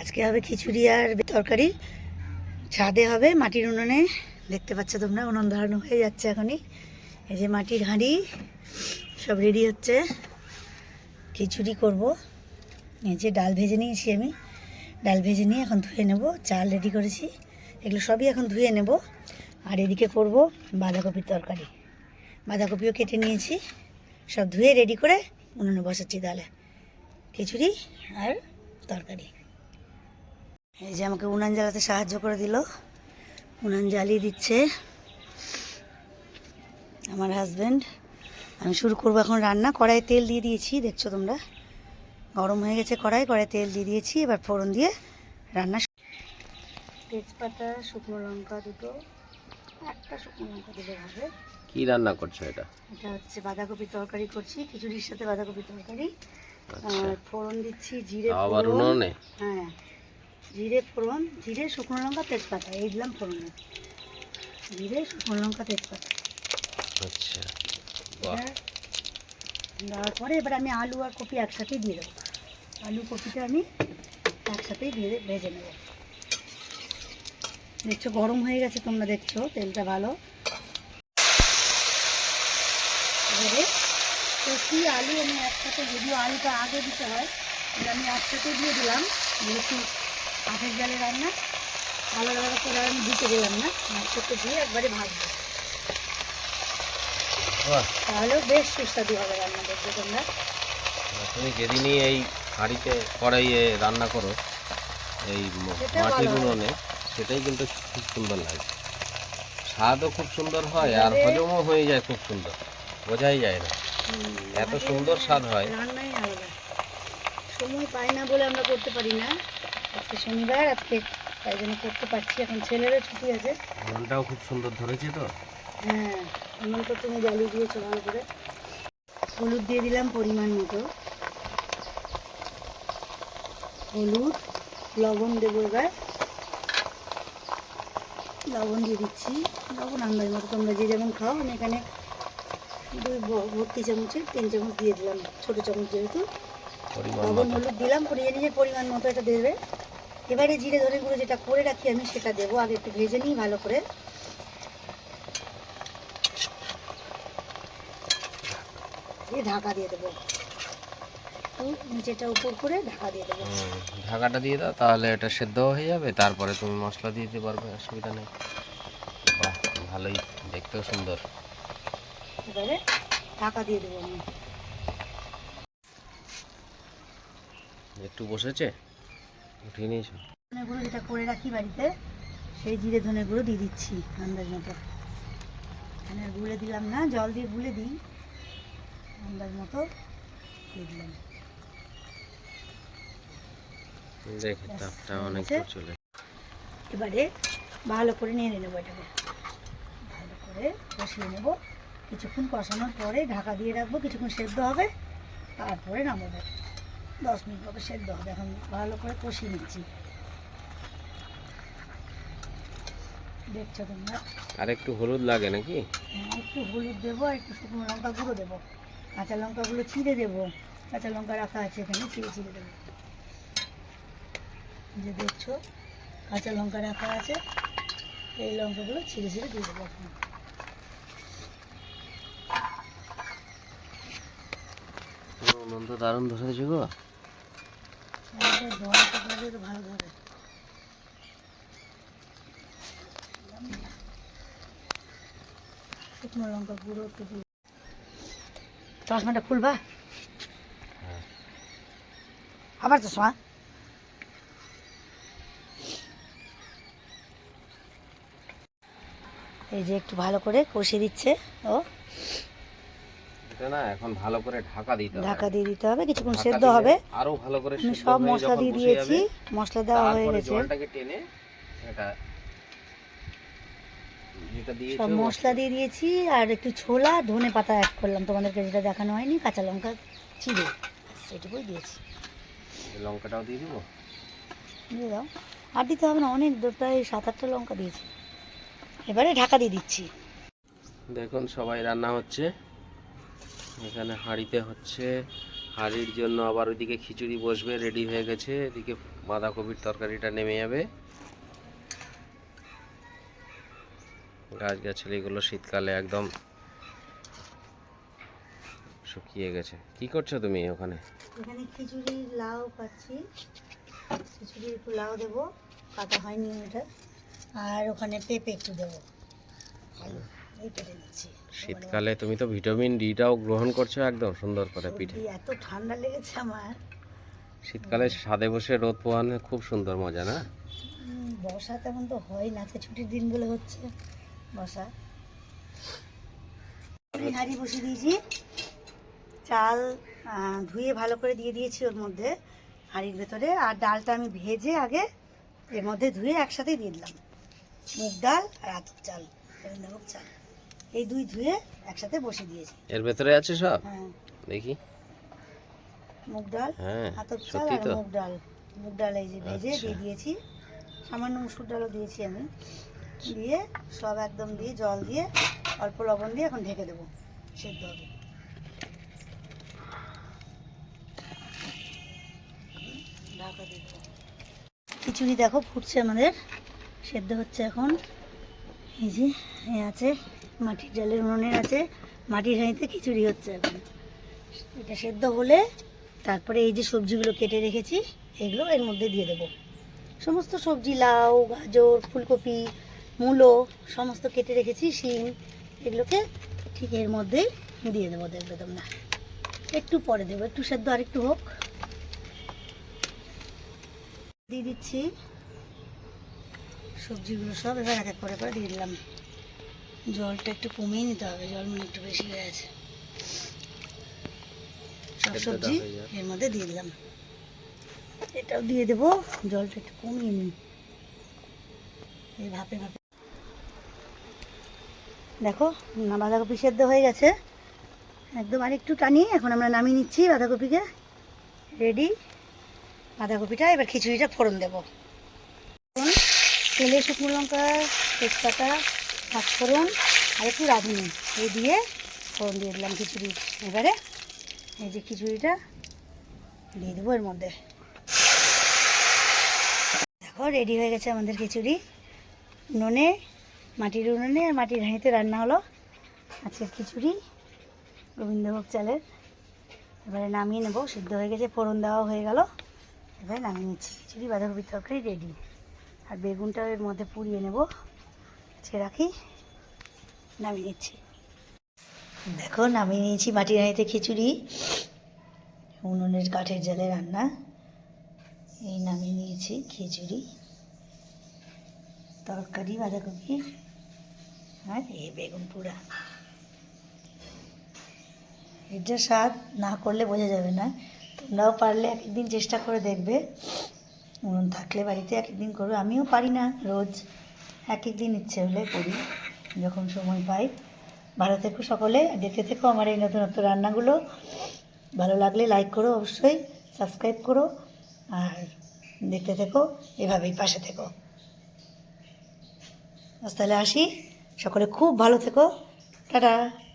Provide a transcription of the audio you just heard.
আজকে হবে খিচুড়ি আর তরকারি। ছাদে হবে মাটির উনুনে। দেখতে পাচ্ছ তোমরা, উনুন ধরানো হয়ে যাচ্ছে এখনই। এই যে মাটির হাঁড়ি, সব রেডি হচ্ছে। খিচুড়ি করব। এই যে ডাল ভেজে নিয়েছি আমি। ডাল ভেজে নিয়ে এখন ধুয়ে নেব। চাল রেডি করেছি। এগুলো সবই এখন ধুয়ে নেব। আর এদিকে করব বাঁধাকপির তরকারি। বাঁধাকপিও কেটে নিয়েছি। সব ধুয়ে রেডি করে উনুনে বসাচ্ছি তাহলে। খিচুড়ি আর তরকারি। এই যে আমাকে উনান জ্বালাতে সাহায্য করে দিল। উনান জ্বালিয়ে দিচ্ছে। আমার হাজব্যান্ড আমি শুরু করব এখন রান্না। কড়াই তেল দিয়ে দিয়েছি দেখছ তোমরা? গরম হয়ে গেছে কড়াই কড়াই তেল দিয়ে দিয়েছি। এবার ফোড়ন দিয়ে রান্না তেজপাতা শুকনো লঙ্কা দুটো। একটা শুকনো লঙ্কা দিলে হবে। কি রান্না করছ এটা? এটা হচ্ছে বাঁধাকপির তরকারি করছি খিচুড়ির সাথে বাঁধাকপির তরকারি। আচ্ছা। আর ফোড়ন দিচ্ছি জিরে আবার ফোড়ন। উনুনে? হ্যাঁ। জিরে ফোড়ন জিরে শুকনো লঙ্কা তেজপাতা এই দিলাম ফোড়নে। জিরে শুকনো লঙ্কা তেজপাতা। আচ্ছা বাহ। এটা দেওয়ার পরে এবার আমি আলু আর কপি একসাথেই দিয়ে দেবো। আলু কপিটা আমি একসাথেই দিয়ে ভেজে নেব। দেখছ গরম হয়ে গেছে তোমরা দেখছ তেলটা ভালো। এবারে কপি আলু আমি একসাথে যদিও আলুটা আগে দিতে হয় আমি একসাথে দিয়ে দিলাম যেহেতু কাঠের জালে রান্না। আলাদা আলাদা করে আমি দিতে গেলাম না একসাথে দিয়ে একবারে ভাজবো। তাহলেও বেশ সুস্বাদু হবে রান্না দেখবে তোমরা। তুমি যেদিনই এই হাঁড়িতে কড়াইয়ে রান্না করো এই মাটির উনুনে সেটাই কিন্তু খুব সুন্দর লাগে। স্বাদও খুব সুন্দর হয় আর হজমও হয়ে যায় খুব সুন্দর। বোঝাই যায় না। এত সুন্দর স্বাদ হয়। সময় পাই না বলে আমরা করতে পারি না। আজকে শনিবার আজকে তাই জন্য করতে পারছি। এখন ছেলেরও ছুটি আছে। উনুনটাও খুব সুন্দর ধরেছে তো? হ্যাঁ এমন তো তুমি জ্বালিয়ে দিয়েছ ভালো করে। হলুদ দিয়ে দিলাম পরিমাণ মতো। হলুদ লবণ দেবো এবার। লবণ দিয়ে দিচ্ছি। লবণ আন্দাজ মতো তোমরা যে যেমন খাও আমি এখানে দুই ভর্তি চামচের তিন চামচ দিয়ে দিলাম ছোটো চামচ যেহেতু। লবণ হলুদ দিলাম পরিয়ে নিজের পরিমাণ মতো এটা দেবে। এবারে জিরে ধরে গুঁড়ো যেটা করে রাখি আমি সেটা দেবো। আগে একটু ভেজে নিই ভালো করে। দিয়ে ঢাকা দিয়ে দেবো। নিচেটা উপর করে ঢাকা দিয়ে দেবো। ঢাকাটা দিয়ে দাও তাহলে এটা সেদ্ধ হয়ে যাবে। তারপরে তুমি মশলা দিয়ে দিতে পারবে অসুবিধা নেই। বাহ ভালোই দেখতেও সুন্দর। এবারে ঢাকা দিয়ে দেবো আমি। একটু বসেছে? উঠিয়ে নিয়েছো? ধনে গুঁড়ো যেটা করে রাখি বাড়িতে সেই জিরে ধনে গুঁড়ো দিয়ে দিচ্ছি আন্দাজ মতো। এখানে গুলে দিলাম না জল দিয়ে গুলে দিই। আন্দাজ মতো দিয়ে দিলাম। দেখে তাপটা অনেক চলে। এবারে ভালো করে নেড়ে নেব এটাকে। ভালো করে কষিয়ে নেব। কিছুক্ষণ কষানোর পরে ঢাকা দিয়ে রাখব কিছুক্ষণ সেদ্ধ হবে তারপরে নামাবো। দশ মিনিট মতো সেদ্ধ হবে। এখন ভালো করে কষিয়ে নিচ্ছি। দেখছ তোমরা? আর একটু হলুদ লাগে নাকি? হ্যাঁ, একটু হলুদ দেবো আর একটু শুকনো লঙ্কা গুঁড়ো দেবো। কাঁচা লঙ্কাগুলো ছিঁড়ে দেবো। কাঁচা লঙ্কা রাখা আছে এখানে ছিঁড়ে ছিঁড়ে দেবো। যে দেখছ কাঁচা লঙ্কা রাখা আছে। এই লঙ্কাগুলো ছিঁড়ে ছিঁড়ে দিয়ে দেবো এখন। তো দারুণ ধরেছে গো আমাদের ধোয়া কাপড়ে তো ভালো ধরে শুকনো লঙ্কা গুঁড়ো একটু চশমাটা খুলবা হ্যাঁ। আবার চশমা এই যে একটু ভালো করে কষিয়ে দিচ্ছে ও। এটা না এখন ভালো করে ঢাকা দিতে হবে। ঢাকা দিয়ে দিতে হবে কিছুক্ষণ সেদ্ধ হবে। আরও ভালো করে আমি সব মশলা দিয়ে দিয়েছি মশলা দেওয়া হয়ে গেছে। জলটাকে টেনে এটা সব মশলা। দিয়ে দিয়েছি আর একটু ছোলা ধনে পাতা অ্যাড করলাম। তোমাদেরকে যেটা দেখানো হয়নি কাঁচা লঙ্কা চিড়ে সেটুকুই দিয়েছি। লঙ্কাটাও দিয়ে দিব? দিয়ে দাও। আর দিতে হবে না অনেক প্রায় সাত আটটা লঙ্কা দিয়েছি। এবারে ঢাকা দিয়ে দিচ্ছি। দেখুন সবাই রান্না হচ্ছে। এখানে হাঁড়িতে হচ্ছে। হাঁড়ির জন্য আবার ওইদিকে খিচুড়ি বসবে, রেডি হয়ে গেছে। এদিকে বাঁধাকপির তরকারিটা নেমে যাবে। গাছ গাছালিগুলো শীতকালে একদম শুকিয়ে গেছে। কি করছ তুমি ওখানে? এখানে খিচুড়ি, লাউ পাচ্ছি। খিচুড়ি একটু লাউ দেবো, কাটা হয়নি এটা আর ওখানে পেঁপে একটু দেবো। এই কেটে নিচ্ছি। শীতকালে তুমি তো ভিটামিন ডিটাও গ্রহণ করছ একদম সুন্দর করে পিঠে। এত ঠান্ডা লেগেছে আমার। শীতকালে সাদে বসে রোদ পোহানো খুব সুন্দর মজা না? বর্ষা তেমন তো হয় না তো ছুটির দিন বলে হচ্ছে বর্ষা। আমি হাঁড়ি বসিয়ে দিয়েছি চাল ধুয়ে ভালো করে দিয়ে দিয়েছি ওর মধ্যে হাঁড়ির ভেতরে আর ডালটা আমি ভেজে আগে এর মধ্যে ধুয়ে একসাথে দিয়ে দিলাম। মুগ ডাল আর আতপ চাল চাল। এই দুই ধুয়ে একসাথে বসিয়ে দিয়েছি। এর ভেতরে আছে সব? হ্যাঁ। দেখি। মুগ ডাল হ্যাঁ আতপ চাল আর মুগ ডাল। মুগ ডাল এই যে ভেজে আচ্ছা। দিয়ে দিয়েছি। সামান্য মুসুর ডালও দিয়েছি আমি। দিয়ে সব একদম দিয়ে জল দিয়ে অল্প লবণ দিয়ে এখন ঢেকে দেবো। সেদ্ধ হবে। ঢাকা দেবো। খিচুড়ি দেখো ফুটছে আমাদের। সেদ্ধ হচ্ছে এখন। এই যে আছে। মাটির ডালের উনুনের আছে, মাটির হাঁড়িতে খিচুড়ি হচ্ছে এখন। এটা সেদ্ধ হলে তারপরে এই যে সবজিগুলো কেটে রেখেছি, এগুলো এর মধ্যে দিয়ে দেবো। সমস্ত সবজি, লাউ, গাজর, ফুলকপি, মূলো, সমস্ত কেটে রেখেছি, শিম, এগুলোকে ঠিক এর মধ্যেই দিয়ে দেবো দেখবে তোমরা। একটু পরে দেবো, একটু সেদ্ধ আর একটু হোক। দিয়ে দিচ্ছি। সবজিগুলো সব এবার এক এক করে করে দিয়ে দিলাম। জলটা একটু কমিয়ে নিতে হবে জল মানে একটু বেশি হয়ে আছে সব সবজি এর মধ্যে দিয়ে দিলাম। এটাও দিয়ে দেবো জলটা একটু কমিয়ে নিন। এই ভাপে ভাপে। দেখো না বাঁধাকপি সেদ্ধ হয়ে গেছে। একদম আর একটু টানিয়ে এখন আমরা নামিয়ে নিচ্ছি বাঁধাকপিকে। রেডি বাঁধাকপিটা এবার খিচুড়িটা ফোড়ন দেবো। তেলে শুকনো লঙ্কা তেজপাতা পাঁচফোড়ন আর একটু রাঁধুনি। এই দিয়ে ফোড়ন দিয়ে দিলাম খিচুড়ি। এবারে এই যে খিচুড়িটা দিয়ে দেবো এর মধ্যে। দেখো রেডি হয়ে গেছে আমাদের খিচুড়ি। উনুনে, মাটির উনুনে আর মাটির হাঁড়িতে রান্না হলো আজকের খিচুড়ি গোবিন্দভোগ চালের। এবারে নামিয়ে নেব, সিদ্ধ হয়ে গেছে, ফোড়ন দেওয়া হয়ে গেল। এবারে নামিয়ে নিচ্ছি। খিচুড়ি, বাঁধাকপির তরকারি রেডি আর বেগুনটাও এর মধ্যে পুড়িয়ে নেব। রাখি। নামিয়ে নিচ্ছি। দেখো, নামিয়ে নিয়েছি মাটির হাঁড়িতে খিচুড়ি, উনুনের কাঠের জালে রান্না। এই নামিয়ে নিয়েছি খিচুড়ি, তরকারি, বাঁধাকপি আর এই বেগুন পোড়া। যা স্বাদ না করলে বোঝা যাবে না। তোমরাও পারলে এক একদিন চেষ্টা করে দেখবে। উনুন থাকলে বাড়িতে এক একদিন করবে, আমিও পারি না রোজ। এক এক দিন ইচ্ছে হলে করি, যখন সময় পাই। ভালো থেকো সকলে দেখতে থেকো আমার এই নতুনত্ব নতুন রান্নাগুলো। ভালো লাগলে লাইক করো অবশ্যই সাবস্ক্রাইব করো, আর দেখতে থেকো, এভাবেই পাশে থেকো। আজ তাহলে আসি, সকলে খুব ভালো থেকো। টাটা।